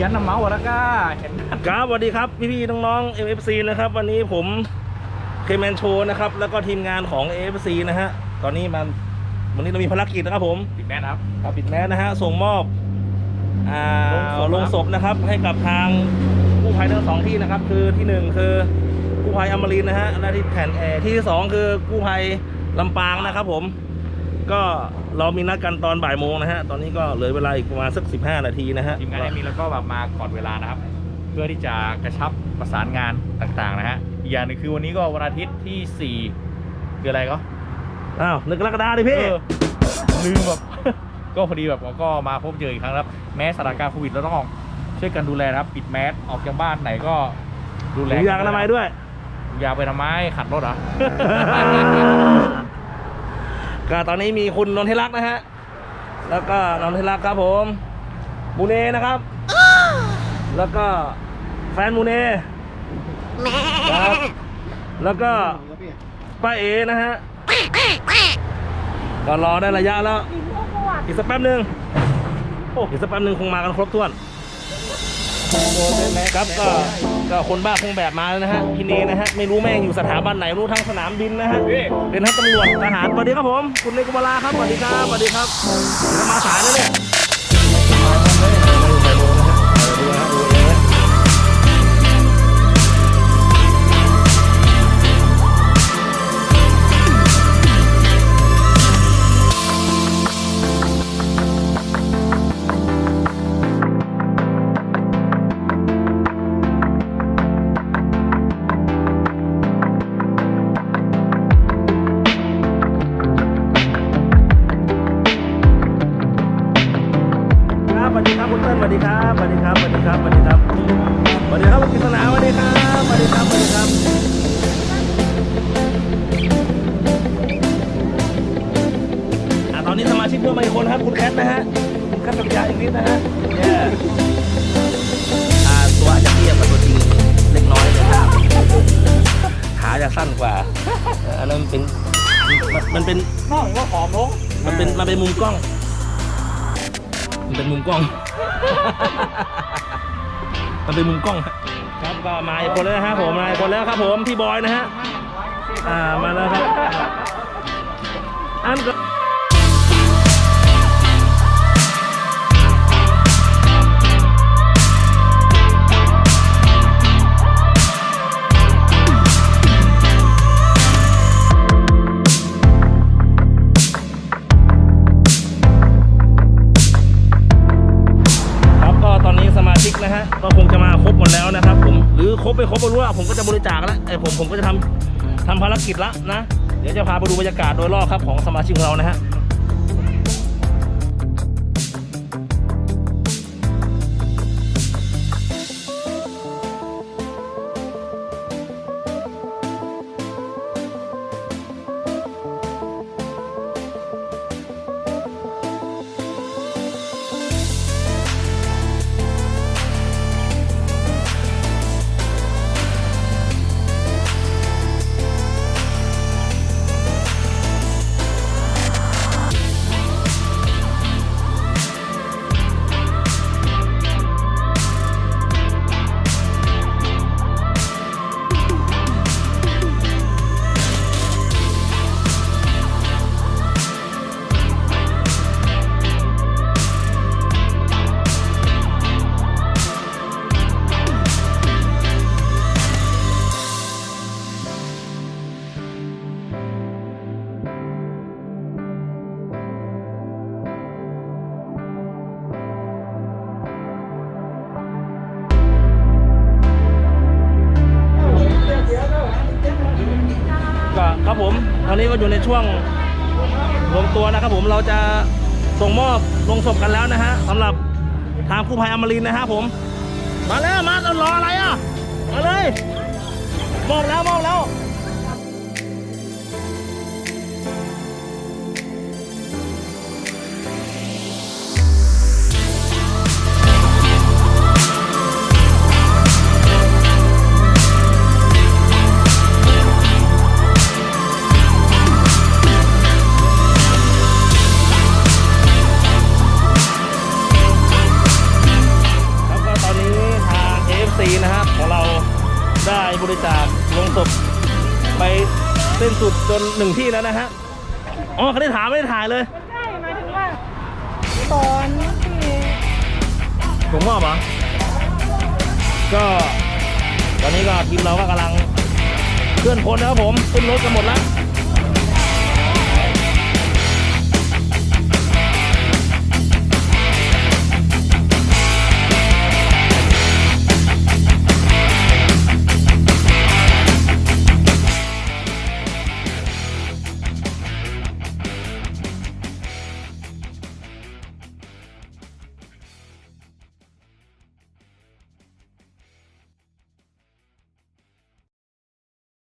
ยันน้ำเมาแล้วก็เห็นครับสวัสดีครับพี่ๆน้องๆ MFC นะครับวันนี้ผมเคแมนโชนะครับ แล้วก็ทีมงานของ AFC นะฮะตอนนี้มันวันนี้เรามีภารกิจนะครับผมติดแม่นะครับครับปิดแมสนะฮะส่งมอบอ่าโรงศพนะครับ ให้กับทางกู้ภัยทั้งสองที่นะครับ คือที่หนึ่งคือกู้ภัยอมรินทร์นะฮะและที่แผ่นแอร์ที่สองคือกู้ภัยลำปางนะครับผม ก็เรามีนัดกันตอนบ่ายโมงนะฮะ ตอนนี้ก็เหลือเวลาอีกประมาณสัก 15 นาทีนะฮะ ทีมงานแอดมินแล้วก็แบบมาก่อนเวลานะครับ เพื่อที่จะกระชับประสานงานต่างๆนะฮะอีกอย่างหนึงคือวันนี้ก็วันอาทิตย์ที่ 4 คืออะไรก็อ้าวหนึ่งกรกฎาคมดิพี่ เออลืมแบบ ก็พอดีแบบก็มาพบเจออีกครั้งครับ แม้สถานการณ์โควิดเราต้องออกช่วยกันดูแลนะครับ ปิดแมสออกจากบ้านไหนก็ดูแลถุงยางอนามัยด้วยอยาไปทำไมขัดรถเหรอ ก็ตอนนี้มีคุณนนทิรักษ์นะฮะ แล้วก็นนทิรักษ์ครับผมมูเนนะครับ แล้วก็แฟนมูเนครับแล้วก็ป้าเอนะฮะก็รอได้ระยะแล้ว อีกสักแป๊บหนึ่งโอ้อีกสักแป๊บหนึ่งคงมากันครบถ้วน ครับก็ก็คนบ้าคงแบบมาแล้วนะฮะพี่เนนะฮะไม่รู้แม่งอยู่สถาบันไหนรู้ทั้งสนามบินนะฮะเป็นทั้งตำรวจทหารสวัสดีครับผม คุณในกุมาลาครับสวัสดีครับสวัสดีครับมาสายแล้วเนี่ย สวัสดีครับคุณเติ้ลสวัสดีครับสวัสดีครับสวัสดีครับสวัสดีครับสวัสดีครับคุณกฤษณาสวัสดีครับสวัสดีครับสวัสดีครับอะตอนนี้สมาชิกเพิ่มมาอีกคนครับคุณแคทนะฮะคุณแคทปัญญาอีกนิดนะฮะเนี่ยอ่าตัวอาจจะเทียบกับตัวจริงเล็กน้อยเลยครับขาจะสั้นกว่าเอ่ออันนั้นเป็นมันมันเป็นน้องก็ผอมลงมันเป็นมันเป็นมุมกล้อง มันเป็นมุมกล้อง มันเป็นมุมกล้องครับก็มาอีกคนแล้วนะฮะผมมาอีกคนแล้วครับผมพี่บอยนะฮะอ่ามาแล้วครับอันก็ บไม่ครบไม่รู้ละผมก็จะบริจาคละไอ้ผมผมก็จะทำทำภารกิจละนะ เดี๋ยวจะพาไปดูบรรยากาศโดยรอบครับของสมาชิกของเรานะฮะ ครับผมตอนนี้ก็อยู่ในช่วงรวมตัวนะครับผมเราจะส่งมอบลงศพกันแล้วนะฮะสำหรับทางกู้ภัยอมรินทร์นะฮะผม มาแล้วมารออะไรอะมาเลยมอบแล้วมอบแล้ว เส้นสุดจนหนึ่งที่แล้วนะฮะอ๋อเขาได้ถามไม่ได้ถ่ายเลยใช่หมายถึงว่าตอนที่ผมว่าปะก็ตอนนี้ก็ทีมเราก็กำลังเคลื่อนพลนะครับผมขึ้นรถกันหมดแล้ว